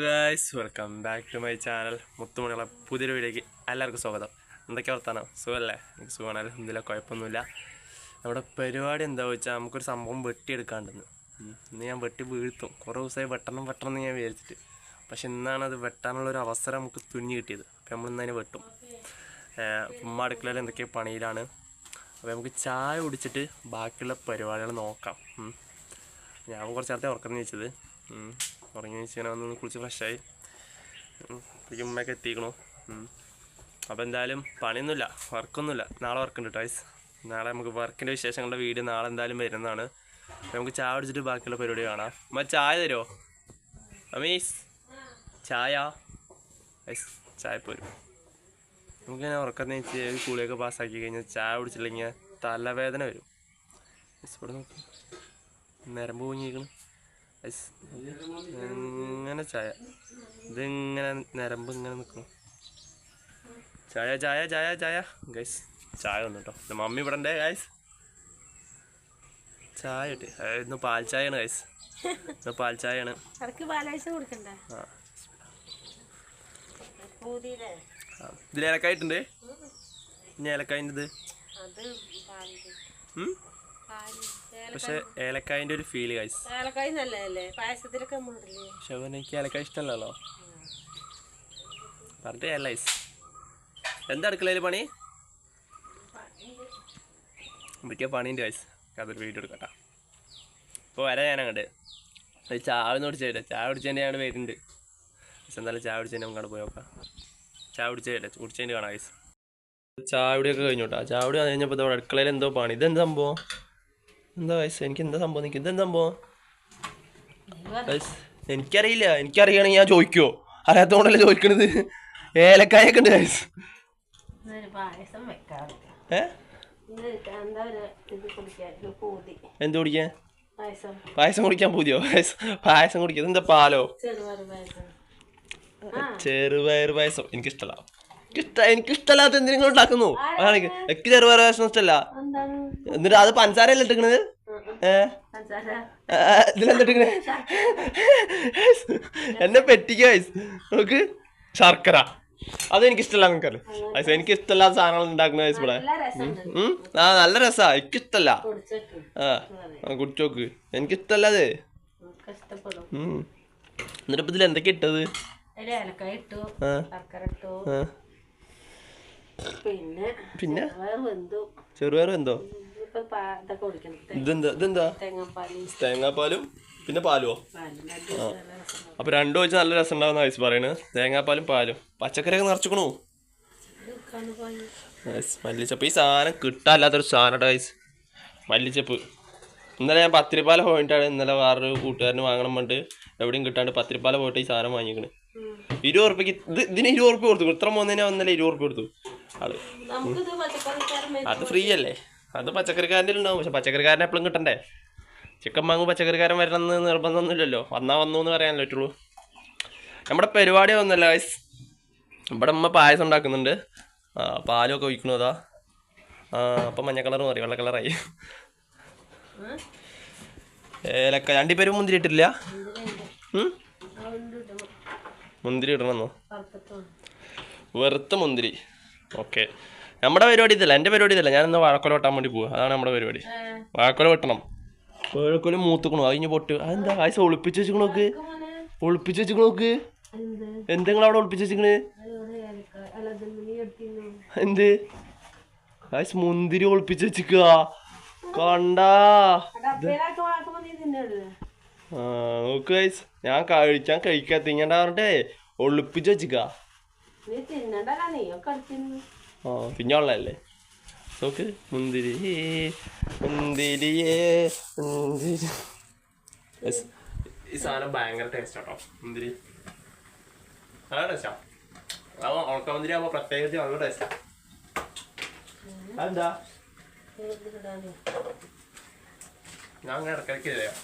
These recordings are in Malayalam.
Guys welcome back to my channel മുത്തുമണികളെ പുതിയൊരു വീഡിയോയ്ക്ക് എല്ലാവർക്കും സ്വാഗതം. എന്തൊക്കെ വർത്താനം? സുഖമല്ലേ എനിക്ക് സുഖമാണ് അലഹമില്ല കുഴപ്പമൊന്നുമില്ല. നമ്മുടെ പരിപാടി എന്താ വെച്ചാൽ നമുക്കൊരു സംഭവം വെട്ടിയെടുക്കാണ്ടെന്ന്. ഇന്ന് ഞാൻ വെട്ടി വീഴ്ത്തും. കുറേ ദിവസമായി വെട്ടണം വെട്ടണം എന്ന് ഞാൻ വിചാരിച്ചിട്ട്. പക്ഷെ ഇന്നാണ് അത് വെട്ടാനുള്ളൊരു അവസരം നമുക്ക് തുന്നി കിട്ടിയത്. അപ്പോൾ നമ്മൾ ഇന്നതിനെ വെട്ടും. ഉമ്മ അടുക്കളയിൽ എന്തൊക്കെ പണിയിലാണ്. അപ്പോൾ നമുക്ക് ചായ കുടിച്ചിട്ട് ബാക്കിയുള്ള പരിപാടികൾ നോക്കാം. ഞാൻ കുറച്ച് നേരത്തെ ഉറക്കം നീച്ചത്. ഉറങ്ങി നീച്ചിങ്ങനെ വന്ന് കുളിച്ച് ഫ്രഷായി ഉമ്മയൊക്കെ എത്തിക്കണു. അപ്പോൾ എന്തായാലും പണിയൊന്നുമില്ല വർക്കൊന്നുമില്ല. നാളെ വർക്കുണ്ട് ടൈസ് നാളെ നമുക്ക് വർക്കിന്റെ വിശേഷങ്ങളുടെ വീഡിയോ നാളെ എന്തായാലും വരുന്നതാണ്. നമുക്ക് ചായ അടിച്ചിട്ട് ബാക്കിയുള്ള പരിപാടി കാണാം. അമ്മ ചായ തരുമോ അമീസ് ചായ? ഐസ് ചായ പോരും. നമുക്കിങ്ങനെ ഉറക്കം ഒരു കുളിയൊക്കെ പാസ്സാക്കി കഴിഞ്ഞാൽ ചായ കുടിച്ചില്ലെങ്കിൽ തലവേദന വരും. ഇവിടെ നോക്ക്. നരമ്പ് പൊങ്ങിയിരിക്കണം ഇങ്ങനെ ചായ. ഇതിങ്ങനെ നരമ്പ് ഇങ്ങനെ നിൽക്കണം ചായ ചായ ചായ ചായ. ഗൈസ് ചായ വന്നു കേട്ടോ. എന്റെ മമ്മി ഇവിടെ ഉണ്ടേ ഗൈസ്. ചായ കിട്ടി. ഇന്ന് പാൽ ചായയാണ് ഗൈസ്. ഇന്ന് പാൽ ചായയാണ്. ഇതിൽ ഏലക്കായിട്ടുണ്ട് ഇനി ഏലക്കായിന്റെ ഇത് പക്ഷെ ഏലക്കായന്റെ ഒരു ഫീൽ ഗൈസ് ഏലക്കായ നല്ലതല്ലേ? പായസത്തിലൊക്കെ പക്ഷെ എനിക്ക് ഏലക്കായ ഇഷ്ടമല്ലല്ലോ? പറഞ്ഞിട്ട് ഏലൈസ് എന്താ അടുക്കളയിൽ പണി? പറ്റിയ പണീന്റെ ഗൈസ് അതൊരു വീഡിയോ എടുക്കട്ടാ. ഇപ്പോൾ വരാം ഞാൻ അങ്ങോട്ട് അത് ചായ ഒന്ന് കുടിച്ചേട്ടെ ചായ കുടിച്ചതിന്റെ ഞാൻ വരുന്നുണ്ട്. പക്ഷെ എന്തായാലും ചായ കുടിച്ചതിന്റെ നമുക്ക് അവിടെ പോയി നോക്കാം. ചായ കുടിച്ചേട്ടെ കുടിച്ചതിന്റെ കാണാം ഗൈസ് ചായ കുടിയൊക്കെ കഴിഞ്ഞോട്ടാ ചായ കുടി കഴിഞ്ഞപ്പോൾ അടുക്കളയിൽ എന്തോ പണി. ഇതെന്ത് സംഭവം? എന്താ വയസ്സ് എനിക്ക് എന്താ സംഭവം? നിൽക്കും എന്താ സംഭവം? എനിക്കറിയില്ല. എനിക്കറിയണമെങ്കിൽ ഞാൻ ചോദിക്കുവോ അറിയാത്തോണ്ടല്ലേ ചോദിക്കണത്? ഏലക്കായൊക്കെ ഉണ്ട് ഇന്ന് എന്താ കുടിക്കാൻ പായസം. കുടിക്കാൻ പൂതിയോ? പായസം കുടിക്കാൻ. എന്താ പാലോ? ചെറുപയർ പായസം. എനിക്കിഷ്ടമല്ല എനിക്കിഷ്ട എനിക്കിഷ്ടമല്ലാത്ത എന്തിനും ഉണ്ടാക്കുന്നു? എനിക്ക് ചെറുപയർ പായസം ഇഷ്ടമല്ല എന്നിട്ട് അത് പഞ്ചാരല്ലേ ഇട്ടിക്കണത് ഇതിലെന്തിട്ടിക്കണ എന്നെ പെട്ടിക്ക് വയസ് നമുക്ക് ശർക്കര. അത് എനിക്ക് ഇഷ്ടമല്ല നിങ്ങൾക്കറിയാം എനിക്ക് ഇഷ്ടമല്ലാത്ത സാധനങ്ങൾ ഉണ്ടാക്കുന്ന വയസ്സ് ഇവിടെ. നല്ല ആ നല്ല രസാ. എനിക്ക് ഇഷ്ടല്ല കുടിച്ചേക്ക്. ആ കുടിച്ചോക്ക്. എനിക്ക് ഇഷ്ടല്ല അത് നമുക്ക് ഇഷ്ടപ്പെടും എന്നിട്ട് ഇപ്പൊ ഇതിൽ എന്തൊക്കെ ഇട്ടത് ഏലക്കായ ഇട്ടു ശർക്കര ഇട്ടു. പിന്നെ പിന്നെ? ചെറുപയർ എന്തോ. ഇതെന്താ? ഇതെന്താ? തേങ്ങാപ്പാലും. പിന്നെ പാലോ. ആ. അപ്പൊ രണ്ടു വെച്ച് നല്ല രസം ഉണ്ടാവുന്ന ആയിസ് പറയണ്. തേങ്ങാപ്പാലും പാലും. പച്ചക്കറിയൊക്കെ നിറച്ചിക്കണു? മല്ലിച്ചപ്പ്. ഈ സാധനം കിട്ടാല്ലാത്തൊരു സാധനം ഐസ്. മല്ലിച്ചപ്പ്. ഇന്നലെ ഞാൻ പത്തിരിപ്പാല പോയിട്ടാണ് ഇന്നലെ വേറൊരു കൂട്ടുകാരന് വാങ്ങണം പണ്ട് എവിടെയും കിട്ടാണ്ട് പത്തിരിപ്പാല പോയിട്ട് ഈ സാധനം വാങ്ങിക്കണ്. ഇരുപത് ഉറുപ്പിക്ക് ഇത് ഇതിന് ഇരുപത് ഉറുപ്പ് കൊടുത്തു. ഇത്ര മൂന്നിനെ വന്നല്ലേ ഇരുപത് ഉറുപ്പ് കൊടുത്തു. ആൾ. അത് ഫ്രീ അല്ലേ അത് പച്ചക്കറിക്കാരന്റെ ഉണ്ടാവും പക്ഷെ പച്ചക്കറിക്കാരനെ എപ്പോഴും കിട്ടണ്ടേ? ചിക്കൻ വാങ്ങും പച്ചക്കറിക്കാരൻ വരണം എന്ന് നിർബന്ധമൊന്നുമില്ലല്ലോ. വന്നാൽ വന്നു എന്ന് പറയാൻ പറ്റുള്ളൂ. നമ്മുടെ പരിപാടി ഒന്നല്ല ഗൈസ് ഇവിടെ അമ്മ പായസം ഉണ്ടാക്കുന്നുണ്ട്. ആ പാലൊക്കെ ഒഴിക്കണു അതാ. ആ അപ്പം മഞ്ഞ കളർ മാറി വെള്ള കളറായി. ഏലക്ക. രണ്ടുപേരും മുന്തിരി ഇട്ടില്ല. മുന്തിരി ഇടണമെന്നോ. വെറുത്ത മുന്തിരി. ഓക്കെ. നമ്മുടെ പരിപാടി ഇതല്ല എന്റെ പരിപാടി ഇതല്ല. ഞാൻ ഇന്ന് വാഴക്കൊല വെട്ടാൻ വേണ്ടി പോവുക അതാണ് നമ്മുടെ പരിപാടി. വാഴക്കൊല വെട്ടണം. വാഴക്കൊല മൂത്തുക്കണു? അതിന് പൊട്ട്. അതെന്താ? ആയിസ ഒളിപ്പിച്ച് വെച്ചിക്കണു നോക്ക്? ഒളിപ്പിച്ച് വെച്ചിക്കണു നോക്ക്? എന്ത്? എന്തെങ്കിലും അവിടെ ഒളിപ്പിച്ച് വെച്ചിക്കണ്. എന്ത്? ആയിസ് മുന്തിരി ഒളിപ്പിച്ച് വെച്ചിക്കുക കണ്ടാ? നോക്ക് ഗൈസ് ഞാൻ കഴിക്കാൻ കഴിക്കാത്ത ഇങ്ങനെ പറഞ്ഞിട്ടേ ഒളിപ്പിച്ച് വെച്ചിക്ക ആ തിഞ്ഞോളല്ലേ നോക്ക് മുന്തിരിയേ മുന്തിരിയേ മുന്തിരി. ഈ സാധനം ഭയങ്കര ടേസ്റ്റ് കേട്ടോ മുന്തിരി. നല്ല ടേസ്റ്റാ അത് ഉണക്കമുന്തിരി ആകുമ്പോൾ പ്രത്യേകിച്ച് നല്ല ടേസ്റ്റാ അതെന്താ. ഞാൻ അങ്ങനെ ഇടയ്ക്കിടയ്ക്ക് ചെയ്യാം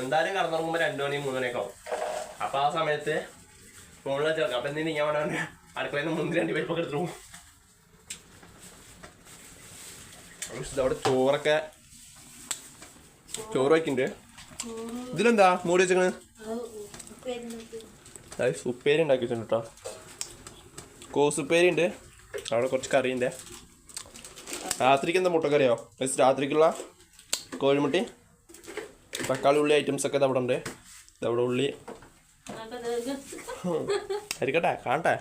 എന്തായാലും കടന്നിറങ്ങുമ്പോൾ രണ്ടു മണി മൂന്ന് മണിയൊക്കെ ആവും. അപ്പൊ ആ സമയത്ത് ഫോണിൽ ചേർക്കാം അപ്പൊ എന്തിനാ ഞാൻ അടുക്കളയിൽ നിന്ന് മുന്തിരി രണ്ട് പേപ്പൊക്കെ എടുത്തു പോകും അവിടെ ചോറൊക്കെ ചോറ് വയ്ക്കണ്ടേ ഇതിലെന്താ മൂടി വെച്ചേക്കണ്. അതായത് ഉപ്പേരി ഉണ്ടാക്കി വെച്ചിട്ടുണ്ട് കേട്ടോ കോസുപ്പേരി ഉണ്ട് അവിടെ കുറച്ച് കറിയുണ്ട്. രാത്രിക്ക് എന്താ മുട്ടക്കറിയോ? പ്ലസ് രാത്രിക്കുള്ള കോഴിമുട്ടി തക്കാളി ഉള്ളി ഐറ്റംസ് ഒക്കെ അവിടെ ഉണ്ട് അവിടെ ഉള്ളി. ആയിരിക്കട്ടെ കാണട്ടെ.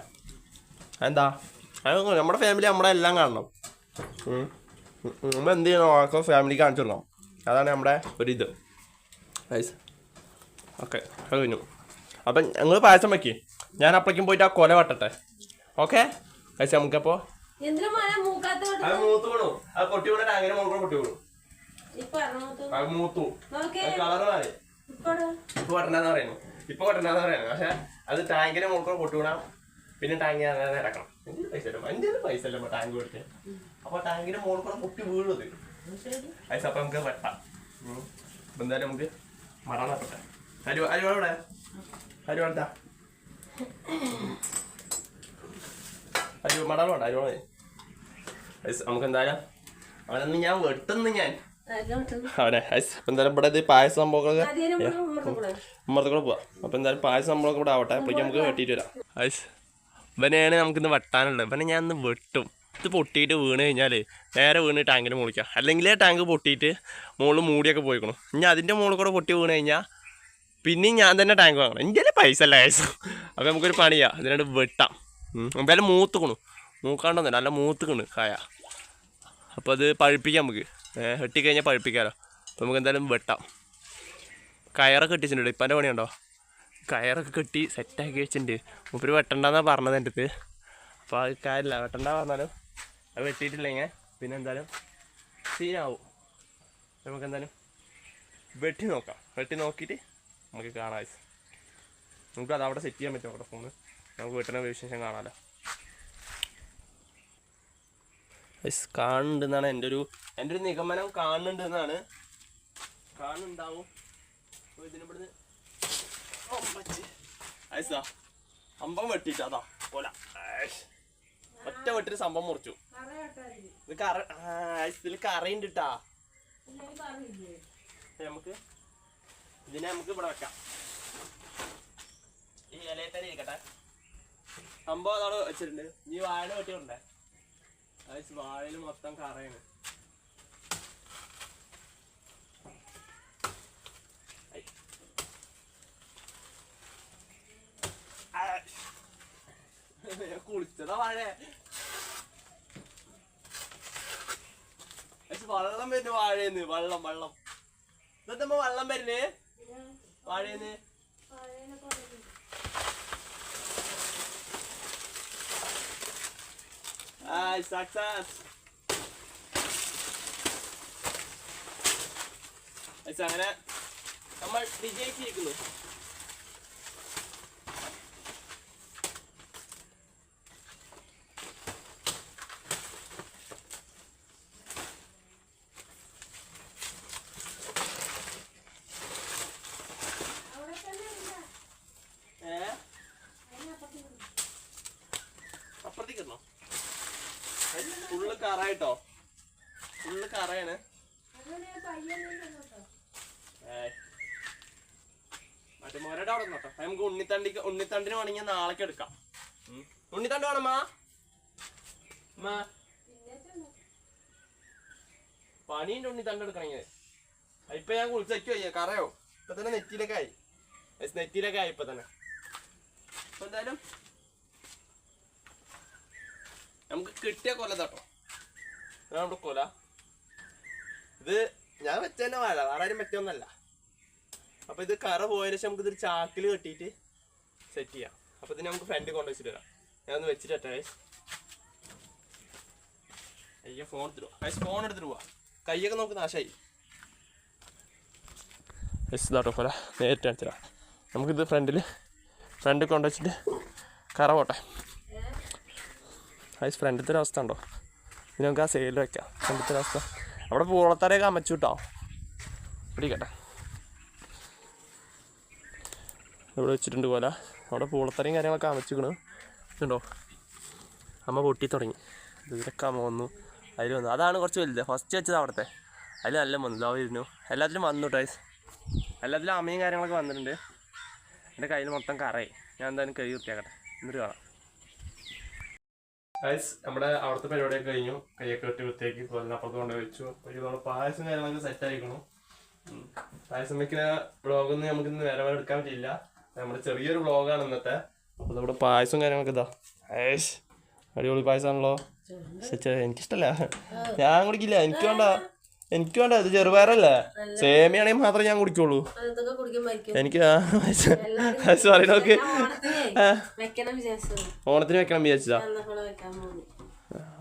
എന്താ അത് നമ്മുടെ ഫാമിലി നമ്മുടെ എല്ലാം കാണണം. നമ്മൾ എന്ത് ചെയ്യണം ഒക്കെ ഫാമിലി കാണിച്ചു തരണം അതാണ് നമ്മുടെ ഒരിത്. ഗൈസ് ഓക്കെ അത് കഴിഞ്ഞു. അപ്പം ഞങ്ങൾ പായസം വയ്ക്കി ഞാൻ അപ്പഴേക്കും പോയിട്ട് ആ കൊല വട്ടട്ടെ. ഓക്കെ പൊട്ടി വീണു ഇപ്പൊ കട്ടണ്ടെന്ന് പറയുന്നു. ഇപ്പൊ കട്ടണ്ടെന്ന് പറയുന്നു. പക്ഷെ അത് ടാങ്കിന് മുകളിൽ പൊട്ടി വീണാം പിന്നെ ഞാൻ അങ്ങനെ ഇറക്കണം എന്തിന് പൈസ ഇല്ല എന്റെ പൈസ അല്ല ടാങ്ക് കൊടുത്ത് അപ്പൊ ടാങ്കിന്റെ മുകളിൽ കൂടെ പൊട്ടി വീഴുന്നത് പൈസ അപ്പൊ നമുക്ക് വെട്ടാം. അപ്പൊ എന്തായാലും നമുക്ക് മറ നട്ടെ അരി ഹരി എവിടെ അരി വേണ്ട ഹരി മട വേണ്ട പൈസ നമുക്ക് എന്തായാലും അവനൊന്ന് ഞാൻ വെട്ടുന്നു ഞാൻ അവനെ അപ്പം എന്തായാലും ഇവിടെ ഇത് പായസ സംഭവങ്ങളൊക്കെ ഉമ്മറത്ത് കൂടെ പോവാം അപ്പൊ എന്തായാലും പായസ സംഭവമൊക്കെ ഇവിടെ ആവട്ടെ അപ്പൊ നമുക്ക് വെട്ടിയിട്ട് വരാം ഐസ് ഇവനെയാണ് നമുക്കിന്ന് വെട്ടാനുള്ളത്. ഇവനെ ഞാൻ ഇന്ന് വെട്ടും. ഇത് പൊട്ടിയിട്ട് വീണ് കഴിഞ്ഞാൽ നേരെ വീണ് ടാങ്കിൽ മുളിക്കാം അല്ലെങ്കിൽ ടാങ്ക് പൊട്ടിയിട്ട് മുകളിൽ മൂടിയൊക്കെ പോയിക്കണം. ഇനി അതിന്റെ മുകളിൽ കൂടെ പൊട്ടി വീണ് കഴിഞ്ഞാൽ പിന്നെയും ഞാൻ തന്നെ ടാങ്ക് വാങ്ങണം. എന്റെ പൈസ അല്ല പൈസ അപ്പോൾ നമുക്കൊരു പണിയാ ഇതിനായിട്ട് വെട്ടാം. എന്തായാലും മൂത്തുക്കണു. മൂക്കാണ്ടൊന്നുമില്ല. നല്ല മൂത്തുക്കണ് കായ. അപ്പോൾ അത് പഴുപ്പിക്കാം നമുക്ക്. വെട്ടിക്കഴിഞ്ഞാൽ പഴുപ്പിക്കാമല്ലോ അപ്പോൾ നമുക്ക് എന്തായാലും വെട്ടാം. കയറൊക്കെ കെട്ടിച്ചിട്ടുണ്ട് ഇപ്പം എന്റെ പണിയുണ്ടോ? കയറൊക്കെ കെട്ടി സെറ്റാക്കി വെച്ചിട്ടുണ്ട്. മൂപ്പര് വെട്ടണ്ടെന്നാണ് പറഞ്ഞത് എന്റെ അടുത്ത്. അപ്പോൾ അത് കാര്യമില്ല വെട്ടണ്ട പറഞ്ഞാലും അത് വെട്ടിയിട്ടില്ലെങ്കിൽ പിന്നെ എന്തായാലും സീനാവും നമുക്ക് എന്തായാലും വെട്ടി നോക്കാം. വെട്ടി നോക്കിയിട്ട് നമുക്ക് കാണാം guys. നമുക്ക് അത് അവിടെ സെറ്റ് ചെയ്യാൻ പറ്റും അവിടെ ഫോണ് നമുക്ക് വെട്ടണ വിശേഷം കാണാമല്ലോ കാണുന്നുണ്ടെന്നാണ് എന്റെ ഒരു എന്റെ ഒരു നിഗമനം കാണുന്നുണ്ടെന്നാണ്. കാണുന്നുണ്ടാവും. ഇതിന് ഒമ്പച്ച്. ഐസാ അമ്പം കൊല ഒറ്റ വെട്ടിട്ട് സംഭവം മുറിച്ചു. ഇത് കറ ഇതിൽ കറയുണ്ട് ട്ടാ. ഇത് നമുക്ക് ഇതിനെ നമുക്ക് ഇവിടെ വെക്കാം. ഈ ഇലയിൽ തന്നെ ഇരിക്കട്ടെ. സംഭവം അതാണ് വെച്ചിട്ടുണ്ട്. നീ വാഴ വെട്ടിയുണ്ടേ ഐസ് വാഴയിൽ മൊത്തം കറയാണ്. കുളിച്ചതാ വാഴേ വെള്ളം വരുന്നു വാഴേന്ന് വെള്ളം വെള്ളം. ഇതമ്മ വെള്ളം വരുന്നേ? വാഴേന്ന്. സക്സസ് ഐസ് അങ്ങനെ നമ്മൾ വിജയിച്ചിരിക്കുന്നു. ഇടണോ ഫുള്ള് കറായിട്ടോ? ഫുള്ള് കറയാണ്. മറ്റേ മൊരയുടെ അവിടെ നോട്ടോ നമുക്ക് ഉണ്ണിത്തണ്ടി ഉണ്ണിത്തണ്ടിന് വേണമെങ്കിൽ നാളേക്ക് എടുക്കാം. ഉണ്ണിത്തണ്ട് വേണമ്മാ മാ. പണിയുണ്ട് ഉണ്ണിത്തണ്ട് എടുക്കണെങ്കിൽ ഇപ്പൊ ഞാൻ കുളിച്ചു വയ്ക്കോ കറയോ? ഇപ്പൊ തന്നെ നെറ്റിയിലൊക്കെ ആയി. നെറ്റിയിലൊക്കെ ആയി ഇപ്പൊ തന്നെ. എന്തായാലും നമുക്ക് കിട്ടിയ കൊല തട്ടോ നമ്മുടെ കൊല. ഇത് ഞാൻ വെച്ച തന്നെ വാഴ വേറെ ആരും പറ്റിയൊന്നല്ല അപ്പൊ ഇത് കറ പോയതിനു ശേഷം നമുക്ക് ഇതൊരു ചാക്കിൽ കെട്ടിയിട്ട് സെറ്റ് ചെയ്യാം. അപ്പൊ ഇത് നമുക്ക് ഫ്രണ്ട് കൊണ്ട് വെച്ചിട്ട് വരാം. ഞാൻ ഒന്ന് വെച്ചിട്ട് അയ്യ ഫോൺ എടുത്തിട്ട് ഫോൺ എടുത്തിട്ട് പോവാ കൈയൊക്കെ നമുക്ക് നാശമായി എസ് ഇതാട്ടോ കൊല. നേരിട്ട് കാണിച്ചാ നമുക്കിത് ഫ്രണ്ടിൽ ഫ്രണ്ടിൽ കൊണ്ടുവച്ചിട്ട് കറ പോട്ടെ. ഐസ് ഫ്രണ്ടിലത്തെ ഒരു അവസ്ഥ ഉണ്ടോ? ഇനി നമുക്ക് ആ സൈഡിൽ വെക്കാം. ഫ്രണ്ടിലത്തെ ഒരു അവസ്ഥ. അവിടെ പൂളത്തറയൊക്കെ അമച്ചു കിട്ടോ? പിടിക്കട്ടെ. ഇവിടെ വെച്ചിട്ടുണ്ട് പോലെ അവിടെ പൂളത്തറയും കാര്യങ്ങളൊക്കെ അമച്ചിക്കണ്. ഇതുണ്ടോ? അമ്മ പൊട്ടി തുടങ്ങി. ഇതിലൊക്കെ അമ്മ വന്നു. അതിൽ വന്നു. അതാണ് കുറച്ച് വലുത്. ഫസ്റ്റ് വെച്ചത് അവിടുത്തെ. അതിൽ നല്ല വന്നു ഇതാ വരുന്നു. എല്ലാത്തിലും വന്നു ടൈസ് എല്ലാത്തിലും അമ്മയും കാര്യങ്ങളൊക്കെ വന്നിട്ടുണ്ട്. എന്റെ കയ്യിൽ മൊത്തം കറയായി. ഞാൻ എന്തായാലും കഴുകി വൃത്തിയാക്കട്ടെ. എന്നിട്ട് കാണാം. ഗൈസ് നമ്മുടെ അവിടുത്തെ പരിപാടിയൊക്കെ കഴിഞ്ഞു. കൈയൊക്കെ കെട്ടി വൃത്തിയാക്കി അപ്പുറത്ത് കൊണ്ട് വെച്ചു. അപ്പോൾ നമ്മുടെ പായസം കാര്യങ്ങളൊക്കെ സെറ്റ് ആയിരിക്കണം. പായസം വെക്കുന്ന വ്ളോഗൊന്നും നമുക്ക് ഇന്ന് വേറെ വേറെ എടുക്കാൻ പറ്റില്ല നമ്മുടെ ചെറിയൊരു വ്ളോഗാണ് ഇന്നത്തെ. അപ്പോൾ നമ്മുടെ പായസം കാര്യങ്ങളൊക്കെ ഇതാ. ഏഷ് അടിപൊളി പായസമാണല്ലോ എനിക്കിഷ്ടല്ല. ഞാൻ കുടിക്കില്ല എനിക്ക് വേണ്ട. എനിക്ക് വേണ്ട ഇത് ചെറുപയറല്ലേ? സേമിയാണെങ്കിൽ മാത്രമേ ഞാൻ കുടിക്കുള്ളൂ. എനിക്ക് സോറി നോക്ക്. ഓണത്തിന് വെക്കണം വിചാരിച്ചതാ.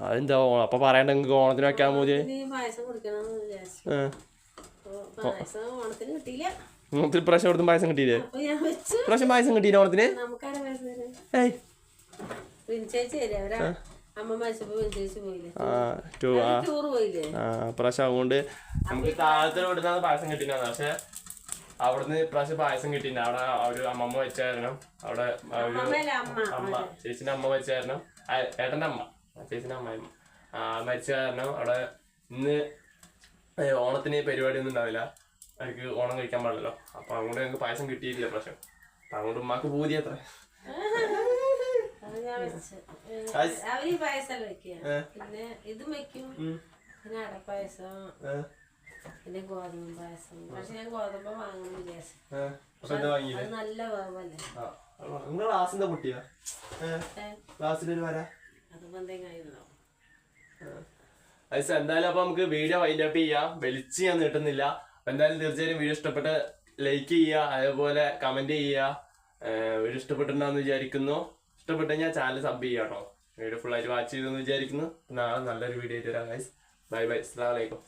അതെന്താ ഓണം അപ്പൊ പറയണ്ട നിങ്ങക്ക് ഓണത്തിന് വെക്കാൻ പോയി ഓണത്തിന് പ്രാവശ്യം അവിടുന്ന് പായസം കിട്ടിയില്ലേ. പ്രാവശ്യം പായസം കിട്ടിയില്ല? ഓണത്തിന്? ഏയ്. അവരാ പ്രാവശ്യം അതുകൊണ്ട് നമുക്ക് താഴത്തെ ഇവിടുന്ന് പായസം കിട്ടിയില്ല പക്ഷെ അവിടുന്ന് ഇപ്രാവശ്യം പായസം കിട്ടിയിട്ടുണ്ട്. അവിടെ ഒരു അമ്മമ്മ വെച്ചായിരുന്നു. അവിടെ അമ്മ. ചേച്ചിന്റെ അമ്മ വെച്ചായിരുന്നു. ഏട്ടന്റെ അമ്മ. ചേച്ചിന്റെ അമ്മായിമ്മ ആ മരിച്ച കാരണം അവിടെ ഇന്ന് ഓണത്തിന് പരിപാടി ഒന്നും ഉണ്ടാവില്ല. അവർക്ക് ഓണം കഴിക്കാൻ പാടില്ലല്ലോ. അപ്പൊ അങ്ങോട്ട് ഞങ്ങൾക്ക് പായസം കിട്ടിയിട്ടില്ല പ്രാവശ്യം. അപ്പൊ അതുകൊണ്ട് ഉമ്മാക്ക് പൂതി അത്ര അത് ഞാൻ വെച്ച് പായസം- അവർ പായസം വെക്കുക പിന്നെ ഇതും വെക്കും. പിന്നെ അടപ്പായസം പിന്നെ ഗോതമ്പ് പായസം. പക്ഷെ ഞാൻ ഗോതമ്പ് വാങ്ങണം വിചാരിച്ചു. അത് നല്ല വേവല്ലേ? ആ. നിങ്ങൾ കുട്ടിയാ ക്ലാസ്സിൽ വരാ? അതിപ്പോ എന്തെങ്കിലും എന്തായാലും അപ്പൊ നമുക്ക് വീഡിയോ വൈൻഡ് അപ്പ് ചെയ്യാം. വെളിച്ച് ഞാൻ നീട്ടുന്നില്ല. എന്തായാലും തീർച്ചയായും വീഡിയോ ഇഷ്ടപ്പെട്ട് ലൈക്ക് ചെയ്യുക. അതേപോലെ കമന്റ് ചെയ്യുക. വീഡിയോ ഇഷ്ടപ്പെട്ടിട്ടുണ്ടാന്ന് വിചാരിക്കുന്നു. ഇഷ്ടപ്പെട്ടു കഴിഞ്ഞാൽ ചാനൽ സബ് ചെയ്യുക കേട്ടോ വീഡിയോ ഫുൾ ആയിട്ട് വാച്ച് ചെയ്തെന്ന് വിചാരിക്കുന്നു. നാളെ നല്ലൊരു വീഡിയോ ആയിട്ട് വരാം ഗൈസ് ബൈ ബൈ അസ്സലാമു അലൈക്കും